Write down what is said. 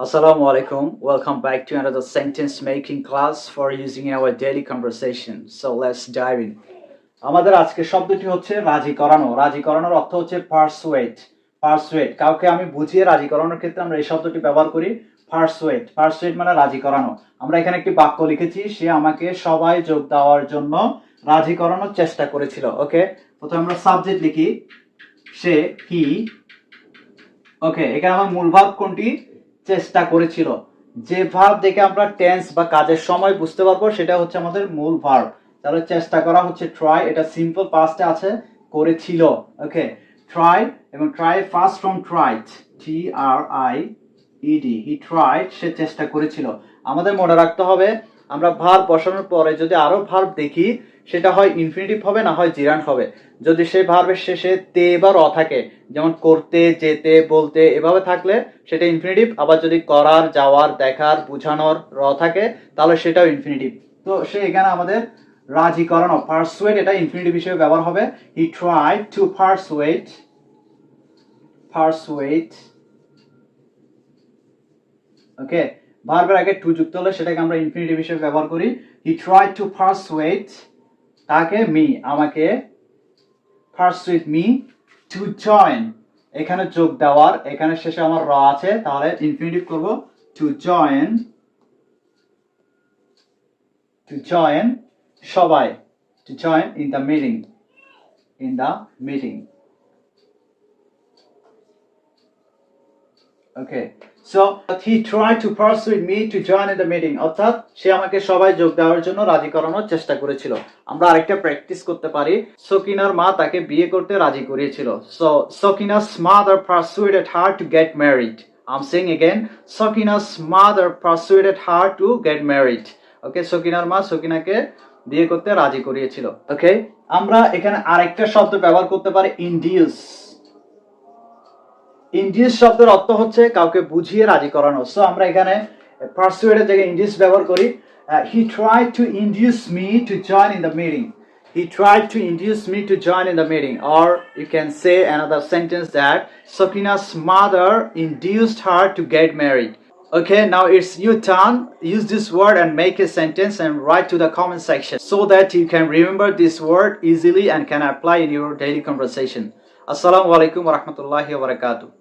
Assalamu alaikum. Welcome back to another sentence making class for using in our daily conversation. So let's dive in. আমাদের আজকে শব্দটি হচ্ছে রাজি করানো। রাজি করানোর অর্থ হচ্ছে পারসুয়েট পারসুয়েট কাউকে আমি বুঝিয়ে রাজি করানোর ক্ষেত্রে আমরা এই শব্দটি ব্যবহার করি পারসুয়েট পারসুয়েট মানে রাজি করানো। আমরা এখানে একটি বাক্য লিখেছি, সে আমাকে সবাই যোগ দেওয়ার জন্য রাজি করানোর চেষ্টা করেছিল। ওকে প্রথমে আমরা সাবজেক্ট লিখি। সে হি ওকে এখানে আমার মূল ভাব কোনটি চেষ্টা করেছিল। যে ভাব দেখে আমরা টেন্স বা কাজের সময় বুঝতে পারব, সেটা হচ্ছে আমাদের মূল ভার্ব তাহলে চেষ্টা করা হচ্ছে ট্রাই এটা সিম্পল পাস্টে আছে, করেছিল ওকে ট্রাই এবং try first from tried T R I E D he tried সে চেষ্টা করেছিল। আমাদের মনে রাখতে হবে আমরা ভার বসানোর পরে যদি আরও ভার্ব দেখি, সেটা হয় ইনফিনিটিভ হবে, না হয় জিরান হবে। যদি সেই ভার্বের শেষে তে বা র থাকে, যেমন করতে, যেতে, বলতে, এভাবে থাকলে সেটা ইনফিনিটিভ আবার যদি করার, যাওয়ার, দেখার, বুঝানোর, র থাকে, তাহলে সেটাও ইনফিনিটিভ তো সে এখানে আমাদের রাজি করানো পারসুয়েট এটা ইনফিনিটিভ হিসেবে ব্যবহার হবে। He try to persuade persuade ওকে ভার্বের আগে টু যুক্ত হলে সেটাকে আমরা ইনফিনিটিভ হিসেবে ব্যবহার করি। হি ট্রাই টু পারসুয়েট তাকে মি আমাকে first persuade me to join এখানে যোগ দেওয়ার, এখানে শেষে আমার র আছে, তাহলে ইনফিনিটিভ করব টু জয়েন টু জয়েন সবাই to join in the meeting in the meeting okay so he try to persuade me to join the meeting অর্থাৎ, সে আমাকে সবাই যোগ দেওয়ার জন্য রাজি করানোর চেষ্টা করেছিল। আমরা আরেকটা প্র্যাকটিস করতে পারি। সকিনার মা তাকে বিয়ে করতে রাজি করিয়েছিল। So Sakina's mother persuaded her to get married okay সকিনার মা সকিনাকে বিয়ে করতে রাজি করিয়েছিল। ওকে আমরা এখানে আরেকটা শব্দ ব্যবহার করতে পারি ইন্ডিউস ইন্ডিউস শব্দের অর্থ হচ্ছে কাউকে বুঝিয়ে রাজি করানো সো আমরা এখানে পার্সুয়েটের জায়গায় ইন্ডিউস ব্যবহার করি he try to induce me to join in the meeting He tried to induce me to join in the meeting. Or you can say another sentence that Sakina's mother induced her to get married. Okay, now it's your turn. Use this word and make a sentence and write to the comment section so that you can remember this word easily and can apply in your daily conversation. Assalamu alaikum wa rahmatullahi wa barakatuh.